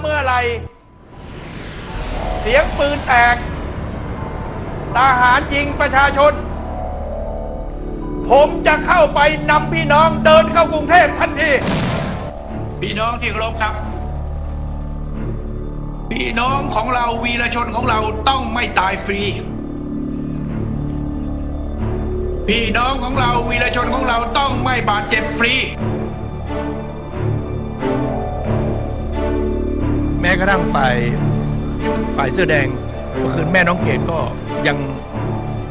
เมื่อไรเสียงปืนแตกทหารยิงประชาชน ผมจะเข้าไปนำพี่น้องเดินเข้ากรุงเทพทันที พี่น้องที่เคารพครับ พี่น้องของเราวีรชนของเราต้องไม่ตายฟรี พี่น้องของเราวีรชนของเราต้องไม่บาดเจ็บฟรี ม้กระทั่งฝ่ายฝ่ายเสื้อแดงเมื่อคืนแม่น้องเกดก็ยัง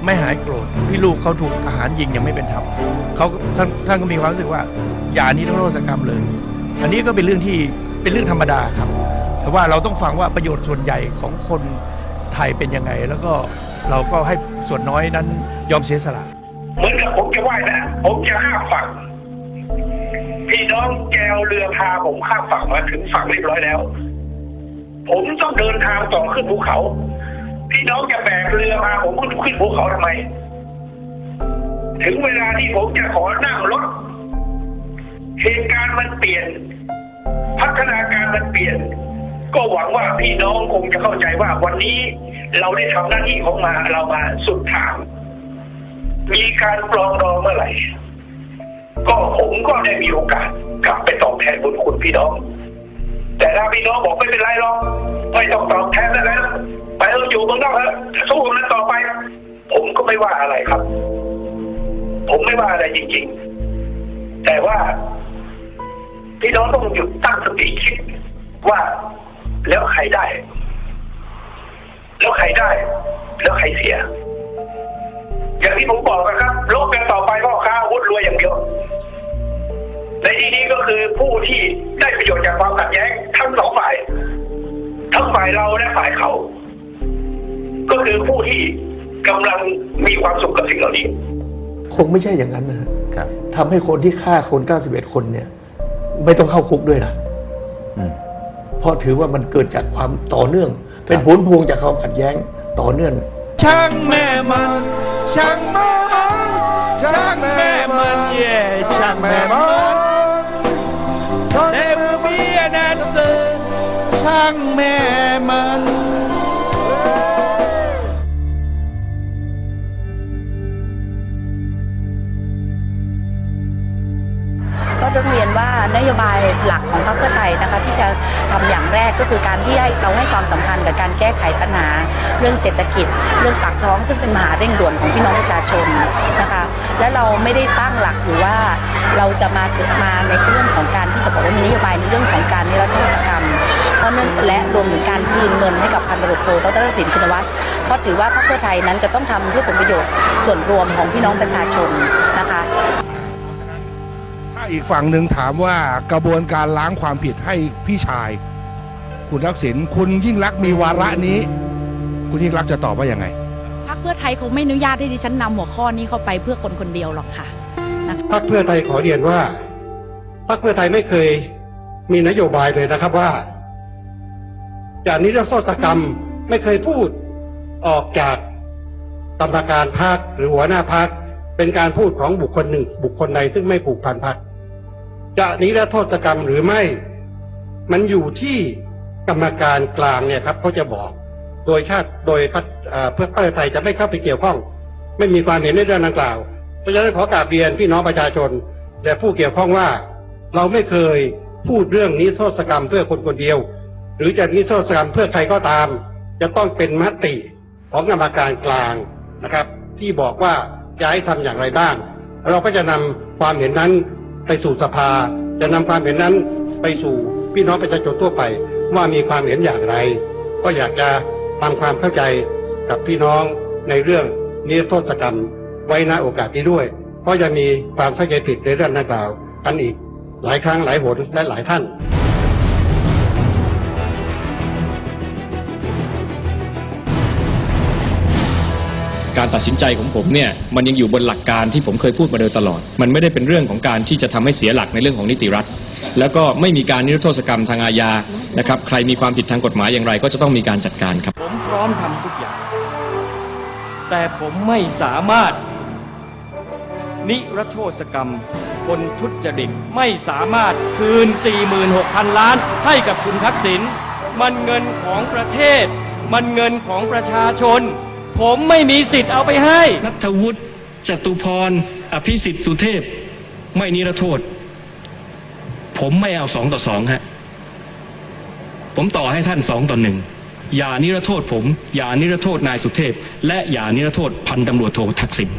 ไม่หายโกรธที่ลูกเขาถูกทหารยิงยังไม่เป็นธรรมเขาท่านท่านก็มีความรู้สึกว่า อย่านิรโทษกรรมเลย อันนี้ก็เป็นเรื่องที่เป็นเรื่องธรรมดาครับ แต่ว่าเราต้องฟังว่าประโยชน์ส่วนใหญ่ของคนไทยเป็นยังไง แล้วก็เราก็ให้ส่วนน้อยนั้นยอมเสียสละเหมือนกับผมจะว่ายนะ ผมจะข้ามฝั่งพี่น้องแกวเรือพาผมข้ามฝั่งมาถึงฝั่งเรียบร้อยแล้ว ผมต้องเดินทางต่อขึ้นภูเขา พี่น้องจะแบกเรือมาผมขึ้นขึ้นภูเขาทำไม ถึงเวลาที่ผมจะขอนั่งรถเหตุการณ์มันเปลี่ยน พัฒนาการมันเปลี่ยน ก็หวังว่าพี่น้องคงจะเข้าใจว่าวันนี้เราได้ทำหน้าที่ของมาเรามาสุดทางมีการปลองดองเมื่อไหร่ ก็ผมก็ได้มีโอกาสกลับไปตอบแทนบุญคุณพี่น้อง แต่ถ้าพี่น้องบอกไม่เป็นไรหรอกไม่ต้องตอบแทนแล้วไปเอออยู่เมืองนอกเถอะสู้กันต่อไป ผมก็ไม่ว่าอะไรครับ ผมไม่ว่าอะไรจริง ๆ แต่ว่า พี่น้องต้องหยุดตั้งสติคิดว่าแล้วใครได้ แล้วใครได้ แล้วใครเสีย อย่างที่ผมบอกนะครับ คือผู้ที่ได้ประโยชน์จากความขัดแย้งทั้งสองฝ่าย ทั้งฝ่ายเราและฝ่ายเขา ก็คือผู้ที่กำลังมีความสุขกับสิ่งเหล่านี้ คงไม่ใช่อย่างนั้นนะฮะทำให้คนที่ฆ่าคน91คนเนี่ย ไม่ต้องเข้าคุกด้วยนะเพราะถือว่ามันเกิดจากความต่อเนื่อง เป็นผลพวงจากความขัดแย้งต่อเนื่องช่างแม่มันช่างแม่ ช่างแม่มันก็ต้องเรียนว่านโยบายหลักของพรรคเพื่อไทยนะคะที่จะทำอย่างแรกก็คือการที่ให้เราให้ความสำคัญกับการแก้ไขปัญหา เรื่องเศรษฐกิจ เรื่องปากท้องซึ่งเป็นมหาเร่งด่วนของพี่น้องประชาชนนะคะ และเราไม่ได้ตั้งหลักหรือว่าเราจะมาถึงมาในเรื่องของการที่จะบอกว่ามีนโยบายในเรื่องของการนิรโทษกรรม เพราะนั่นและรวมถึงการคืนเงินให้กับพันตำรวจโทดรสินชินวัตรเพราะถือว่าพรรคเพื่อไทยนั้นจะต้องทำเพื่อผลประโยชน์ส่วนรวมของพี่น้องประชาชนนะคะถ้าอีกฝั่งหนึ่งถามว่ากระบวนการล้างความผิดให้พี่ชาย คุณทักษิณคุณยิ่งรักมีวาระนี้ คุณยิ่งรักจะตอบว่ายังไง เพื่อไทยคงไม่อนุญาตให้ดิฉันนำหัวข้อนี้เข้าไปเพื่อคนคนเดียวหรอกค่ะพรรคเพื่อไทยขอเรียนว่าพรรคเพื่อไทยไม่เคยมีนโยบายเลยนะครับว่าจะนิรโทษกรรมไม่เคยพูดออกจากกรรมการพรรคหรือหัวหน้าพรรคเป็นการพูดของบุคคลหนึ่ง บุคคลใดซึ่งไม่ผูกพันพรรคจะนิรโทษกรรมหรือไม่ มันอยู่ที่กรรมการกลางเนี่ยครับเขาจะบอก โดยชาติโดยพรรคเพื่อเพื่อไทยจะไม่เข้าไปเกี่ยวข้อง ไม่มีความเห็นในเรื่องดังกล่าว เพราะฉะนั้นขอกราบเรียนพี่น้องประชาชน และผู้เกี่ยวข้องว่า เราไม่เคยพูดเรื่องนี้โทษกรรมเพื่อคนคนเดียว หรือจะนิโทษกรรมเพื่อใครก็ตาม จะต้องเป็นมติของกรรมการกลางนะครับ ที่บอกว่าจะให้ทำอย่างไรบ้าง เราก็จะนำความเห็นนั้นไปสู่สภา จะนำความเห็นนั้นไปสู่พี่น้องประชาชนทั่วไปว่ามีความเห็นอย่างไร ก็อยากจะ ทำความเข้าใจกับพี่น้องในเรื่องนิรโทษกรรมไว้ณโอกาสนี้ด้วย เพราะจะมีความเข้าใจผิดในเรื่องดังกล่าวกันอีกหลายครั้งหลายหนและหลายท่าน การตัดสินใจของผมเนี่ยมันยังอยู่บนหลักการที่ผมเคยพูดมาโดยตลอด มันไม่ได้เป็นเรื่องของการที่จะทำให้เสียหลักในเรื่องของนิติรัฐ แล้วก็ไม่มีการนิรโทษกรรมทางอาญานะครับใครมีความผิดทางกฎหมายอย่างไร ก็จะต้องมีการจัดการครับ ผมพร้อมทำทุกอย่าง แต่ผมไม่สามารถ นิรโทษกรรม คนทุจริตไม่สามารถคืน 46,000 ล้าน ให้กับคุณทักษิณมันเงินของประเทศ มันเงินของประชาชน ผมไม่มีสิทธิ์เอาไปให้ นัทวุฒิจตุพร อภิสิทธิ์สุเทพ ไม่นิรโทษ ผมไม่เอาสองต่อสองฮะ ผมต่อให้ท่านสองต่อหนึ่งอย่านิรโทษผม อย่านิรโทษนายสุเทพ และอย่านิรโทษพันตำรวจโททักษิณ